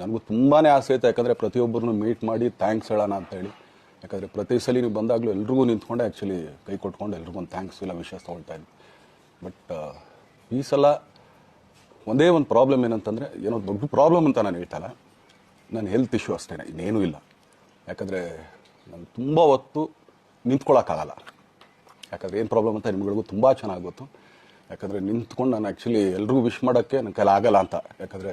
ನನಗೂ ತುಂಬಾ ಆಸೆ ಇತ್ತು ಯಾಕಂದರೆ ಪ್ರತಿಯೊಬ್ಬರನ್ನು ಮೀಟ್ ಮಾಡಿ ಥ್ಯಾಂಕ್ಸ್ ಹೇಳೋಣ ಅಂತೇಳಿ ಯಾಕಂದರೆ ಪ್ರತಿ ಸಲ ನೀವು ಬಂದಾಗಲೂ ಎಲ್ರಿಗೂ ನಿಂತ್ಕೊಂಡೆ ಆ್ಯಕ್ಚುಲಿ ಕೈ ಕೊಟ್ಕೊಂಡು ಎಲ್ರಿಗೂ ಒಂದು ಥ್ಯಾಂಕ್ಸ್ ಇಲ್ಲ ವಿಷಯ ತೊಗೊಳ್ತಾ ಇದ್ದೆ. ಬಟ್ ಈ ಸಲ ಒಂದೇ ಒಂದು ಪ್ರಾಬ್ಲಮ್ ಏನಂತಂದರೆ, ಏನೋ ದೊಡ್ಡ ಪ್ರಾಬ್ಲಮ್ ಅಂತ ನಾನು ಹೇಳ್ತಾ ಇಲ್ಲ. ನನ್ನ ಹೆಲ್ತ್ ಇಶ್ಯೂ ಅಷ್ಟೇ, ಇನ್ನೇನೂ ಇಲ್ಲ. ಯಾಕಂದರೆ ನಾನು ತುಂಬ ಹೊತ್ತು ನಿಂತ್ಕೊಳ್ಳೋಕ್ಕಾಗಲ್ಲ ಯಾಕಂದರೆ ಏನು ಪ್ರಾಬ್ಲಮ್ ಅಂತ ನಿಮ್ಗಳಿಗೂ ತುಂಬ ಚೆನ್ನಾಗಿ ಗೊತ್ತು. ಯಾಕಂದರೆ ನಿಂತ್ಕೊಂಡು ನಾನು ಆ್ಯಕ್ಚುಲಿ ಎಲ್ರಿಗೂ ವಿಶ್ ಮಾಡೋಕ್ಕೆ ನನ್ನ ಕೈಲಾಗಲ್ಲ ಅಂತ. ಯಾಕಂದರೆ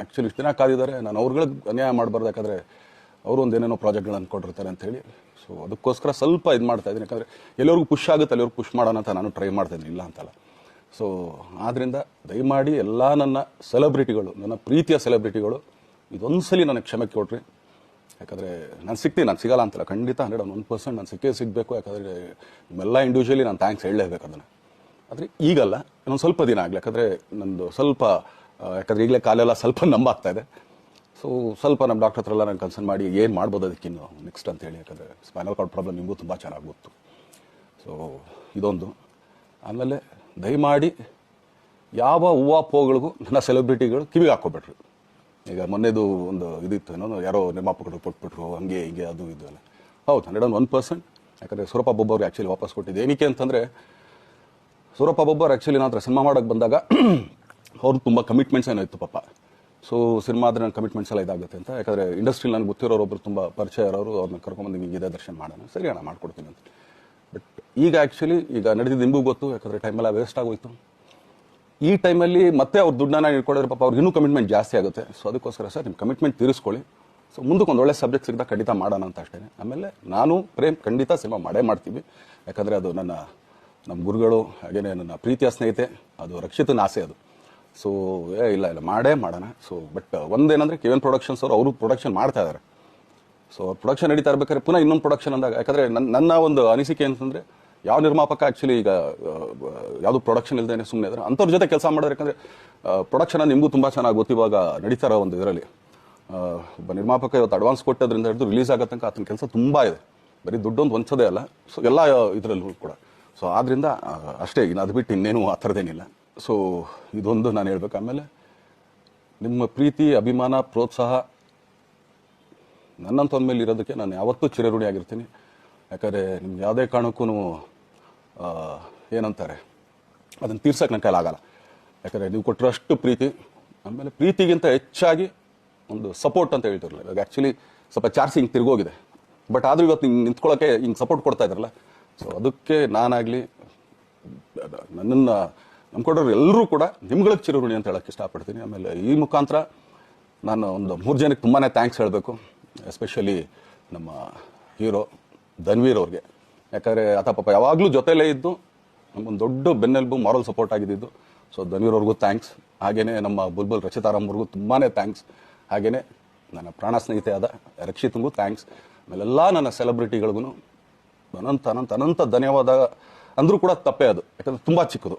ಆ್ಯಕ್ಚುಲಿ ಇಷ್ಟು ದಿನ ಕಾದಿದ್ದಾರೆ. ನಾನು ಅವ್ರುಗಳಿಗೆ ಅನ್ಯಾಯ ಮಾಡಬಾರ್ದು. ಯಾಕಂದರೆ ಅವರು ಒಂದು ಏನೇನೋ ಪ್ರಾಜೆಕ್ಟ್ಗಳನ್ನು ಕೊಟ್ಟಿರ್ತಾರೆ ಅಂತೇಳಿ ಸೊ ಅದಕ್ಕೋಸ್ಕರ ಸ್ವಲ್ಪ ಇದು ಮಾಡ್ತಾ ಇದ್ದೀನಿ. ಯಾಕಂದರೆ ಎಲ್ಲರಿಗೂ ಪುಷ್ ಆಗುತ್ತೆ ಅಲ್ಲಿವ್ರಿಗೆ ಪುಷ್ ಮಾಡೋಣ ಅಂತ ನಾನು ಟ್ರೈ ಮಾಡ್ತಾ ಇಲ್ಲ ಅಂತಲ್ಲ. ಸೊ ಆದ್ದರಿಂದ ದಯಮಾಡಿ ಎಲ್ಲ ನನ್ನ ಸೆಲೆಬ್ರಿಟಿಗಳು ನನ್ನ ಪ್ರೀತಿಯ ಸೆಲೆಬ್ರಿಟಿಗಳು ಇದೊಂದು ಸಲ ನನಗೆ ಕ್ಷಮೆ ಕೊಡ್ರಿ. ಯಾಕಂದರೆ ನಾನು ಸಿಗ್ತೀನಿ, ನಾನು ಸಿಗಲ್ಲ ಅಂತಲ್ಲ. ಖಂಡಿತ ಹಂಡ್ರೆಡ್ ಒನ್ ಪರ್ಸೆಂಟ್ ನಾನು ಸಿಕ್ಕೇ ಸಿಗಬೇಕು. ಯಾಕಂದರೆ ನಿಮ್ಮೆಲ್ಲ ಇಂಡಿವಿಜುವಲಿ ನಾನು ಥ್ಯಾಂಕ್ಸ್ ಹೇಳಲೇಬೇಕು ಅದನ್ನು. ಆದರೆ ಈಗಲ್ಲ, ಇನ್ನೊಂದು ಸ್ವಲ್ಪ ದಿನ ಆಗಲಿ. ಯಾಕಂದರೆ ನಂದು ಸ್ವಲ್ಪ ಯಾಕಂದರೆ ಈಗಲೇ ಕಾಲೆಲ್ಲ ಸ್ವಲ್ಪ ನಂಬಾಗ್ತಾ ಇದೆ. ಸೊ ಸ್ವಲ್ಪ ನಮ್ಮ ಡಾಕ್ಟರ್ ಹತ್ರ ಎಲ್ಲ ನಾನು ಕನ್ಸರ್ನ್ ಮಾಡಿ ಏನು ಮಾಡ್ಬೋದು ಅದಕ್ಕಿನ್ನು ನೆಕ್ಸ್ಟ್ ಅಂತ ಹೇಳಿ. ಯಾಕಂದರೆ ಸ್ಪೈನಲ್ ಕಾರ್ಡ್ ಪ್ರಾಬ್ಲಮ್ ನಿಮಗೂ ತುಂಬ ಚೆನ್ನಾಗಿ ಗೊತ್ತು. ಸೊ ಇದೊಂದು. ಆಮೇಲೆ ದಯಮಾಡಿ ಯಾವ ಹೂವು ಪೋಗಳಿಗೂ ನನ್ನ ಸೆಲೆಬ್ರಿಟಿಗಳು ಕಿವಿಗೆ ಹಾಕ್ಕೊಬೇಡ್ರಿ. ಈಗ ಮೊನ್ನೆದು ಒಂದು ಇದಿತ್ತು, ಏನೋ ಯಾರೋ ನಿರ್ಮಾಪಕರು ಕೊಟ್ಬಿಟ್ರು, ಹಂಗೆ ಹಿಂಗೆ ಅದು ಇದು ಎಲ್ಲ. ಹೌದು ಹಂಡ್ರೆಡ್ ಒನ್ ಪರ್ಸೆಂಟ್ ಯಾಕಂದರೆ ಸೂರಪ್ಪ ಬೊಬ್ಬರು ಆ್ಯಕ್ಚುಲಿ ವಾಪಸ್ ಕೊಟ್ಟಿದ್ದು ಏನಕ್ಕೆ ಅಂತಂದರೆ, ಸೂರಪ್ಪ ಬೊಬ್ಬರು ಆ್ಯಕ್ಚುಲಿ ನಾನು ಹತ್ರ ಸಿನಿಮಾ ಮಾಡೋಕ್ಕೆ ಬಂದಾಗ ಅವ್ರು ತುಂಬ ಕಮಿಟ್ಮೆಂಟ್ಸ್ ಏನೋ ಇತ್ತು ಪಾಪ. ಸೊ ಸಿನಿಮಾ ಆದರೆ ನನ್ನ ಕಮಿಟ್ಮೆಂಟ್ಸ್ ಎಲ್ಲ ಇದಾಗುತ್ತೆ ಅಂತ. ಯಾಕಂದರೆ ಇಂಡಸ್ಟ್ರಿಲಿ ನನಗೆ ಗೊತ್ತಿರೋರು ಒಬ್ಬರು ತುಂಬ ಪರಿಚಯ ಇರೋರು ಅವ್ರನ್ನ ಕರ್ಕೊಂಬಂದು ಇದೇ ದರ್ಶನ ಮಾಡೋಣ. ಸರಿ ಅಣ್ಣ, ಮಾಡ್ಕೊಡ್ತೀನಿ ಅಂತ. ಬಟ್ ಈಗ ಆ್ಯಕ್ಚುಲಿ ಈಗ ನಡೆದಿದ್ದು ನಿಮಗೂ ಗೊತ್ತು, ಯಾಕಂದರೆ ಟೈಮೆಲ್ಲ ವೇಸ್ಟ್ ಆಗೋಯ್ತು. ಈ ಟೈಮಲ್ಲಿ ಮತ್ತೆ ಅವ್ರ ದುಡ್ಡನ್ನ ಇಟ್ಕೊಡಿದ್ರೆ ಪಾಪ ಅವ್ರಿಗೆ ಇನ್ನೂ ಕಮಿಟ್ಮೆಂಟ್ ಜಾಸ್ತಿ ಆಗುತ್ತೆ. ಸೊ ಅದಕ್ಕೋಸ್ಕರ ಸರ್ ನಿಮ್ಮ ಕಮಿಟ್ಮೆಂಟ್ ತೀರಿಸ್ಕೊಳ್ಳಿ. ಸೊ ಮುಂದಕ್ಕೆ ಒಂದು ಒಳ್ಳೆ ಸಬ್ಜೆಕ್ಟ್ ಸಿಗ್ದಾಗ ಖಂಡಿತ ಮಾಡೋಣ ಅಂತ ಅಷ್ಟೇ ಆಮೇಲೆ ನಾನು ಪ್ರೇಮ್ ಖಂಡಿತ ಸಿನಿಮಾ ಮಾಡೇ ಮಾಡ್ತೀವಿ. ಯಾಕಂದರೆ ಅದು ನನ್ನ ನಮ್ಮ ಗುರುಗಳು ಹಾಗೆಯೇ ನನ್ನ ಪ್ರೀತಿಯ ಸ್ನೇಹಿತೆ, ಅದು ರಕ್ಷಿತನ ಆಸೆ ಅದು. ಸೊ ಏ, ಇಲ್ಲ ಇಲ್ಲ, ಮಾಡೇ ಮಾಡೋಣ. ಸೊ ಬಟ್ ಒಂದೇನಂದ್ರೆ ಕೆ ಎನ್ ಪ್ರೊಡಕ್ಷನ್ಸ್ ಅವರು ಅವರು ಪ್ರೊಡಕ್ಷನ್ ಮಾಡ್ತಾ ಇದ್ದಾರೆ ಸೊ ಪ್ರೊಡಕ್ಷನ್ ನಡೀತಾ ಇರ್ಬೇಕಾದ್ರೆ ಪುನಃ ಇನ್ನೊಂದು ಪ್ರೊಡಕ್ಷನ್ ಅಂದಾಗ, ಯಾಕಂದ್ರೆ ನನ್ನ ನನ್ನ ಒಂದು ಅನಿಸಿಕೆ ಅಂತಂದ್ರೆ ಯಾವ ನಿರ್ಮಾಪಕ ಆ್ಯಕ್ಚುಲಿ ಈಗ ಯಾವುದು ಪ್ರೊಡಕ್ಷನ್ ಇಲ್ದೇನೆ ಸುಮ್ಮನೆ ಇದ್ರೆ, ಅಂಥವ್ರ ಜೊತೆ ಕೆಲಸ ಮಾಡೋದು ಯಾಕಂದ್ರೆ ಪ್ರೊಡಕ್ಷನ್ ನಿಮಗೂ ತುಂಬ ಚೆನ್ನಾಗಿ ಗೊತ್ತಿವಾಗ ನಡೀತಾರ ಒಂದು ಇದರಲ್ಲಿ. ಒಬ್ಬ ನಿರ್ಮಾಪಕ ಇವತ್ತು ಅಡ್ವಾನ್ಸ್ ಕೊಟ್ಟದ್ರಿಂದ ಹಿಡಿದು ರಿಲೀಸ್ ಆಗೋ ತನಕ ಆತನ ಕೆಲಸ ತುಂಬ ಇದೆ. ಬರೀ ದುಡ್ಡೊಂದು ಒಂದ್ಸದೇ ಅಲ್ಲ. ಸೊ ಎಲ್ಲ ಇದರಲ್ಲೂ ಕೂಡ. ಸೊ ಆದ್ದರಿಂದ ಅಷ್ಟೇ, ಇನ್ನು ಅದು ಬಿಟ್ಟು ಇನ್ನೇನು ಆ ಥರದ್ದೇನಿಲ್ಲ. ಸೊ ಇದೊಂದು ನಾನು ಹೇಳ್ಬೇಕು. ಆಮೇಲೆ ನಿಮ್ಮ ಪ್ರೀತಿ, ಅಭಿಮಾನ, ಪ್ರೋತ್ಸಾಹ ನನ್ನಂತ ಮೇಲೆ ಇರೋದಕ್ಕೆ ನಾನು ಯಾವತ್ತೂ ಚಿರಋಣಿಯಾಗಿರ್ತೀನಿ ಯಾಕಂದರೆ ನಿಮ್ಗೆ ಯಾವುದೇ ಕಾರಣಕ್ಕೂ ಏನಂತಾರೆ, ಅದನ್ನು ತೀರ್ಸಕ್ಕೆ ನನ್ನ ಕೈಲಾಗಲ್ಲ. ಯಾಕಂದರೆ ನೀವು ಕೊಟ್ಟಿರೋಷ್ಟು ಪ್ರೀತಿ, ಆಮೇಲೆ ಪ್ರೀತಿಗಿಂತ ಹೆಚ್ಚಾಗಿ ಒಂದು ಸಪೋರ್ಟ್ ಅಂತ ಹೇಳ್ತಿರಲಿಲ್ಲ ಇವಾಗ ಆ್ಯಕ್ಚುಲಿ ಸ್ವಲ್ಪ ಚಾರ್ಜ್ ಹಿಂಗೆ ತಿರುಗೋಗಿದೆ ಬಟ್ ಆದರೂ ಇವತ್ತು ಹಿಂಗೆ ನಿಂತ್ಕೊಳ್ಳೋಕ್ಕೆ ಹಿಂಗೆ ಸಪೋರ್ಟ್ ಕೊಡ್ತಾ ಇದ್ರಲ್ಲ. ಸೊ ಅದಕ್ಕೆ ನಾನಾಗಲಿ ನನ್ನನ್ನು ನಂಬ್ಕೊಂಡವ್ರು ಎಲ್ಲರೂ ಕೂಡ ನಿಮ್ಗಳಿಗೆ ಚಿರಋಣಿ ಅಂತ ಹೇಳಕ್ಕೆ ಇಷ್ಟಪಡ್ತೀನಿ. ಆಮೇಲೆ ಈ ಮುಖಾಂತರ ನಾನು ಒಂದು ಮೂರು ಜನಕ್ಕೆ ತುಂಬಾ ಥ್ಯಾಂಕ್ಸ್ ಹೇಳಬೇಕು. ಎಸ್ಪೆಷಲಿ ನಮ್ಮ ಹೀರೋ ಧನ್ವೀರ್ ಅವ್ರಿಗೆ. ಯಾಕಂದರೆ ಆತ ಪಾಪ ಯಾವಾಗಲೂ ಜೊತೆಲೇ ಇದ್ದು ನಮ್ಮೊಂದು ದೊಡ್ಡ ಬೆನ್ನೆಲುಬು ಮಾರಲ್ ಸಪೋರ್ಟ್ ಆಗಿದ್ದು. ಸೊ ಧನ್ವೀರ್ ಅವ್ರಿಗೂ ಥ್ಯಾಂಕ್ಸ್ ಹಾಗೆಯೇ ನಮ್ಮ ಬುಲ್ಬುಲ್ ರಚಿತಾರಾಮ್ ಅವ್ರಿಗೂ ತುಂಬಾ ಥ್ಯಾಂಕ್ಸ್ ಹಾಗೆಯೇ ನನ್ನ ಪ್ರಾಣ ಸ್ನೇಹಿತೆ ಆದ ರಕ್ಷಿತ್ಗೂ ಥ್ಯಾಂಕ್ಸ್ ಆಮೇಲೆಲ್ಲ ನನ್ನ ಸೆಲೆಬ್ರಿಟಿಗಳಿಗೂ ಅನಂತ ಅನಂತ ಅನಂತ ಧನ್ಯವಾದ ಅಂದರೂ ಕೂಡ ತಪ್ಪೇ ಅದು. ಯಾಕಂದ್ರೆ ತುಂಬ ಚಿಕ್ಕದು.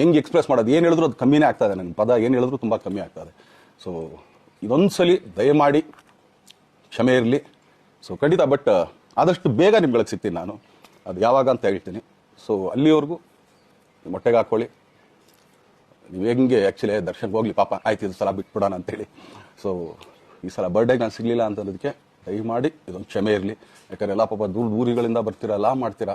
ಹೆಂಗೆ ಎಕ್ಸ್ಪ್ರೆಸ್ ಮಾಡೋದು? ಏನು ಹೇಳಿದ್ರು ಅದು ಕಮ್ಮಿನೇ ಆಗ್ತದೆ ನನ್ನ ಪದ ಏನು ಹೇಳಿದ್ರು ತುಂಬ ಕಮ್ಮಿ ಆಗ್ತದೆ ಸೊ ಇದೊಂದು ಸಲ ದಯಮಾಡಿ ಕ್ಷಮೆ ಇರಲಿ. ಸೊ ಖಂಡಿತ ಬಟ್ ಆದಷ್ಟು ಬೇಗ ನಿಮ್ಗಳಿಗೆ ಸಿಗ್ತೀನಿ ನಾನು. ಅದು ಯಾವಾಗ ಅಂತ ಹೇಳ್ತೀನಿ. ಸೊ ಅಲ್ಲಿವರೆಗೂ ಮೊಟ್ಟೆಗೆ ಹಾಕ್ಕೊಳ್ಳಿ ನೀವು ಹೆಂಗೆ ಆ್ಯಕ್ಚುಲಿ ದರ್ಶನ್ಗೆ ಹೋಗ್ಲಿ, ಪಾಪ ಆಯ್ತು, ಇದು ಸಲ ಬಿಟ್ಬಿಡೋಣ ಅಂತೇಳಿ. ಸೊ ಈ ಸಲ ಬರ್ಡೇಗೆ ನಾನು ಸಿಗಲಿಲ್ಲ ಅಂತಂದಕ್ಕೆ ದಯಮಾಡಿ ಇದೊಂದು ಕ್ಷಮೆ ಇರಲಿ. ಯಾಕಂದ್ರೆ ಎಲ್ಲ ಪಾಪ ದೂರ ದೂರಿಗಳಿಂದ ಬರ್ತೀರಾ, ಎಲ್ಲ ಮಾಡ್ತೀರಾ.